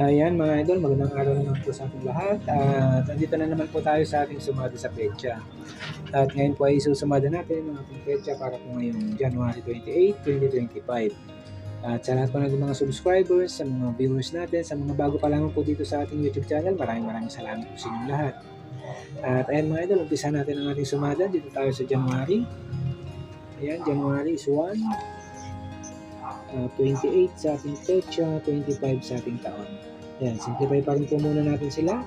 Ayan mga idol, magandang araw naman po sa ating lahat. At nandito na naman po tayo sa ating sumada sa petsa. At ngayon po ay susumada natin ang ating petsa para po ngayong January 28, 2025. At sa lahat po ng mga subscribers, sa mga viewers natin, sa mga bago pa lamang po dito sa ating YouTube channel, maraming maraming salamat po sa inyong lahat. At ayan mga idol, umpisa natin ang ating sumada. Dito tayo sa January. Ayan, January is 1. Uh, 28 sa ating petsa, 25 sa ating taon. Ayan, simplify pa rin po muna natin sila.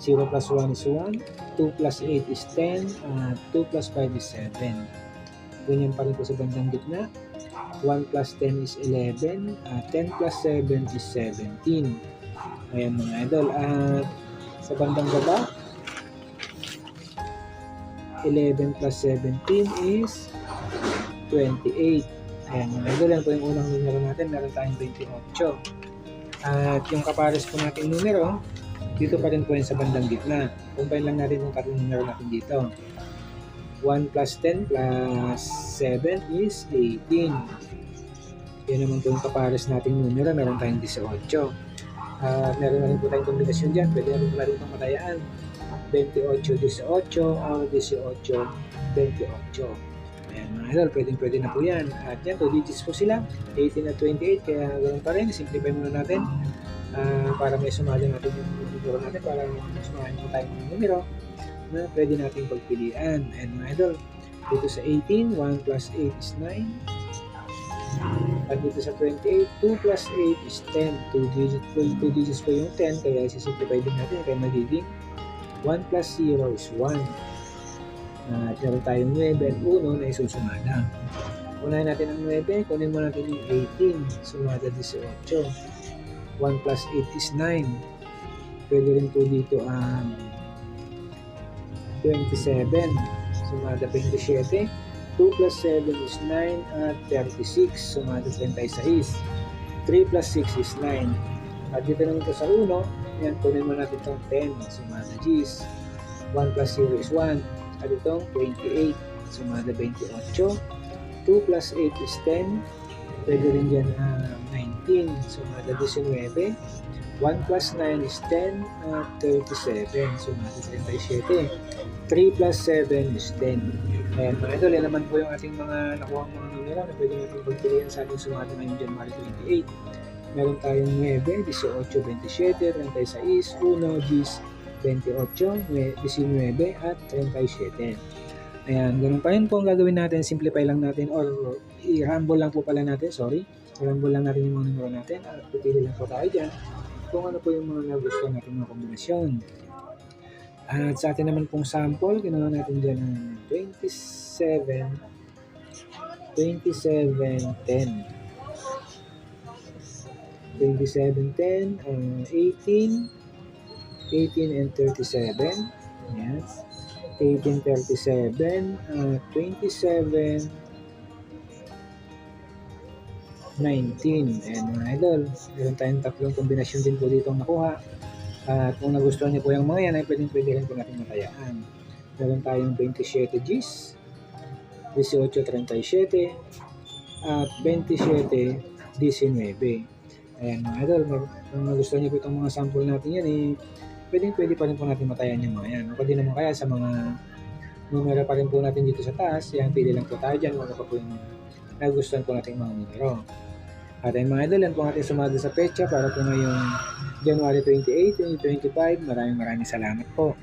0 plus 1 is 1, 2 plus 8 is 10, at 2 plus 5 is 7. Ganyan pa rin po sa bandang gitna. 1 plus 10 is 11, at 10 plus 7 is 17. Ayan mga idol. At sa bandang baba, 11 plus 17 is 28. Ayan mga idol, yan po yung unang numero natin. Meron tayong 28. At yung kapares po nating numero, dito pa rin po yan sa bandang gitna. Combine lang natin yung tatlong numero natin dito. 1 plus 10 plus 7 is 18. Yan naman po yung kapares nating numero. Meron tayong 18. At meron na rin po tayong kombinasyon dyan. Pwede na rin po natin itong matayaan. 28, 18 o 18, 28. Ayan mga idol, pwedeng pwede na po yan. At yan, 2 digits po sila. 18 at 28, kaya ganoon pa rin. Simplify muna natin ah, para may sumali natin yung numero natin para sumahin po tayo ng numero na pwede nating pagpilian. And mga idol, dito sa 18, 1 plus 8 is 9. At dito sa 28, 2 plus 8 is 10. 2 digits po, 2 digits po yung 10, kaya sisimplify din natin. Kaya magiging 1 plus 0 is 1. At meron tayong 9 at 1 na isusumada. Unahin natin ang 9, kunin mo natin yung 18, sumada 18. 1 plus 8 is 9. Pwede rin po dito ang 27, sumada 27. 2 plus 7 is 9 at 36, sumada 36. 3 plus 6 is 9. At dito naman ito sa 1, yan, kunin mo natin itong 10, sumada G's. 1 plus 0 is 1. At itong 28, sumada 28. 2 plus 8 is 10. Pwede rin dyan ah, 19, sumada 19. 1 plus 9 is 10 at 37, sumada 37. 3 plus 7 is 10. Ayan mga idol, yan naman po yung ating mga nakuha mga numero na pwede natin pagpilian sa ating sumada ngayong January 28. Meron tayong 9, 18, 27, 36, 1, 10, 28, 19 at 37. Ayan, ganun pa rin po ang gagawin natin. Simplify lang natin or i-rumble lang po pala natin, sorry. I-rumble lang natin yung mga numero natin at pipili lang po tayo dyan kung ano po yung mga nagustuhan natin mga kombinasyon. At sa atin naman pong sample, ginawa natin dyan ng 27, 27, 10. 27, 10, uh, 18, 18 and 37. Yes. 18, 37, uh, 27, 19. And mga idol, meron tayong tatlong kombinasyon din po dito ang nakuha. At kung nagustuhan niyo po yung mga yan, ay pwedeng pwede rin po natin matayaan. Meron tayong 27 Gs, 1837, at 27 19. Ayan mga idol, kung nagustuhan niyo po itong mga sample natin yan, eh, pwedeng pwede pa rin po natin matayan yung mga yan. O pwede naman kaya sa mga numero pa rin po natin dito sa taas, yan, pili lang po tayo dyan kung ano po yung nagustuhan po natin mga numero. At ayun mga idol, yan po ang ating sumada sa pecha para po ngayong January 28, 2025. Maraming maraming salamat po.